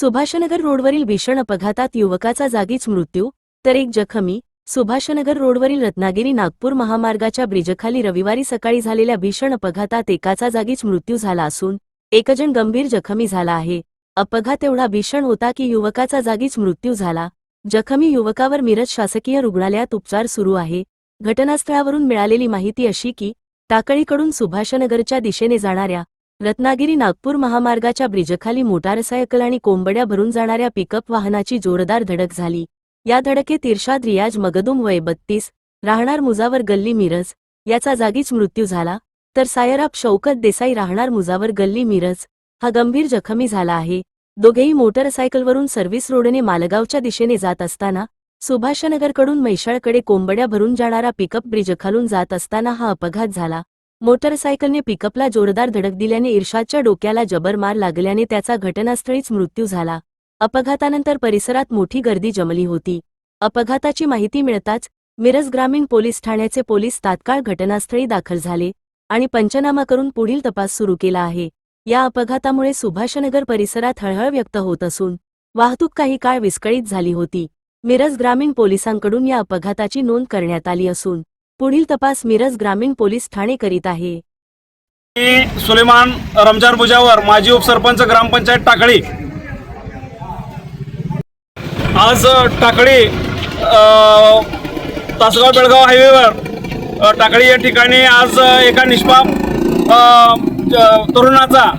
सुभाषनगर रोडवरील भीषण अपघातात युवकाचा जागीच मृत्यू तर एक जखमी सुभाषनगर रोडवरील रत्नागिरी नागपूर महामार्गाच्या ब्रिजखाली रविवारी सकाळी झालेल्या भीषण अपघातात एकाचा जागीच मृत्यू झाला असून एकजण गंभीर जखमी झाला आहे. अपघात एवढा भीषण होता की युवकाचा जागीच मृत्यू झाला. जखमी युवकावर मिरज शासकीय रुग्णालयात उपचार सुरू आहे. घटनास्थळावरून मिळालेली माहिती अशी की टाकळीकडून सुभाषनगरच्या दिशेने जाणाऱ्या रत्नागिरी नागपूर महामार्गाच्या ब्रिजखाली मोटारसायकल आणि कोंबड्या भरून जाणाऱ्या पिकअप वाहनाची जोरदार धडक झाली. या धडकेत इर्शाद रियाज मगदूम वय बत्तीस राहणार मुजावर गल्ली मिरज याचा जागीच मृत्यू झाला. तर सायराब शौकत देसाई राहणार मुजावर गल्ली मिरज हा गंभीर जखमी झाला आहे. दोघेही मोटरसायकलवरून सर्व्हिस रोडने मालगावच्या दिशेने जात असताना सुभाषनगरकडून म्हैशाळकडे कोंबड्या भरून जाणारा पिकअप ब्रिजखालून जात असताना हा अपघात झाला. मोटरसायकलने पिकअपला जोरदार धडक दिल्याने इर्शादच्या डोक्याला जबर मार लागल्याने त्याचा घटनास्थळीच मृत्यू झाला. अपघातानंतर परिसरात मोठी गर्दी जमली होती. अपघाताची माहिती मिळताच मिरज ग्रामीण पोलीस ठाण्याचे पोलीस तात्काळ घटनास्थळी दाखल झाले आणि पंचनामा करून पुढील तपास सुरू केला आहे. या अपघातामुळे सुभाषनगर परिसरात हळहळ व्यक्त होत असून वाहतूक काही काळ विस्कळीत झाली होती. मिरज ग्रामीण पोलिसांकडून या अपघाताची नोंद करण्यात आली असून पुढील तपास मिरज ग्रामीण पोलीस ठाणे करीत आहे. मी सुलेमान रमजान भुजावर माजी उपसरपंच ग्रामपंचायत टाकळी. आज टाकळी तासगाव बेळगाव हायवेवर टाकळी या ठिकाणी आज एका निष्पाप तरुणाचा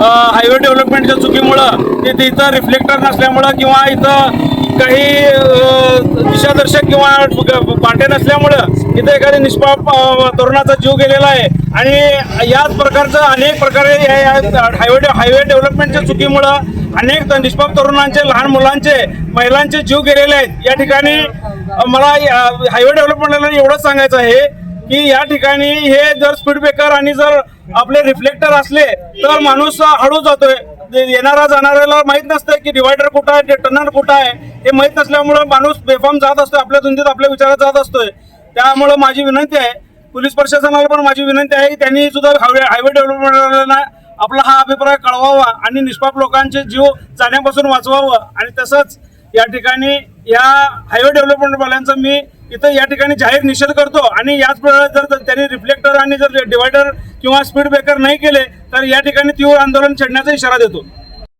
हायवे डेव्हलपमेंटच्या चुकीमुळं ते तिथं रिफ्लेक्टर नसल्यामुळं किंवा इथं काही दिशादर्शक किंवा ग- पाटे नसल्यामुळं इथं एखाद्या निष्पाप तरुणाचा जीव गेलेला आहे. आणि याच प्रकारचं अनेक प्रकारे या- या हायवे हायवे डेव्हलपमेंटच्या चुकीमुळं अनेक निष्पाप तरुणांचे लहान मुलांचे महिलांचे जीव गेलेले आहेत. या ठिकाणी मला या- हायवे डेव्हलपमेंटला एवढंच सांगायचं आहे की या ठिकाणी हे जर स्पीड ब्रेकर आणि जर आपले रिफ्लेक्टर असले तर माणूस हळू जातोय. येणारा जाणाऱ्याला माहीत नसतं की डिवायडर कुठं आहे टनर कुठं आहे हे माहीत नसल्यामुळं माणूस बेफाम जात असतोय आपल्या धुंदीत आपल्या विचारात जात असतोय. त्यामुळं माझी विनंती आहे पोलीस प्रशासनाला पण माझी विनंती आहे की त्यांनी सुद्धा हायवे हायवे डेव्हलपमेंटला आपला हा अभिप्राय कळवावा आणि निष्पाप लोकांचे जीव जाण्यापासून वाचवावं. आणि तसंच या ठिकाणी या हायवे डेव्हलपमेंटवाल्यांचं मी इथं या ठिकाणी जाहीर निषेध करतो आणि याच प्रकारे जर त्यांनी रिफ्लेक्टर आणि जर डिवायडर किंवा स्पीड ब्रेकर नाही केले तर या ठिकाणी तीव्र आंदोलन छेडण्याचा इशारा देतो.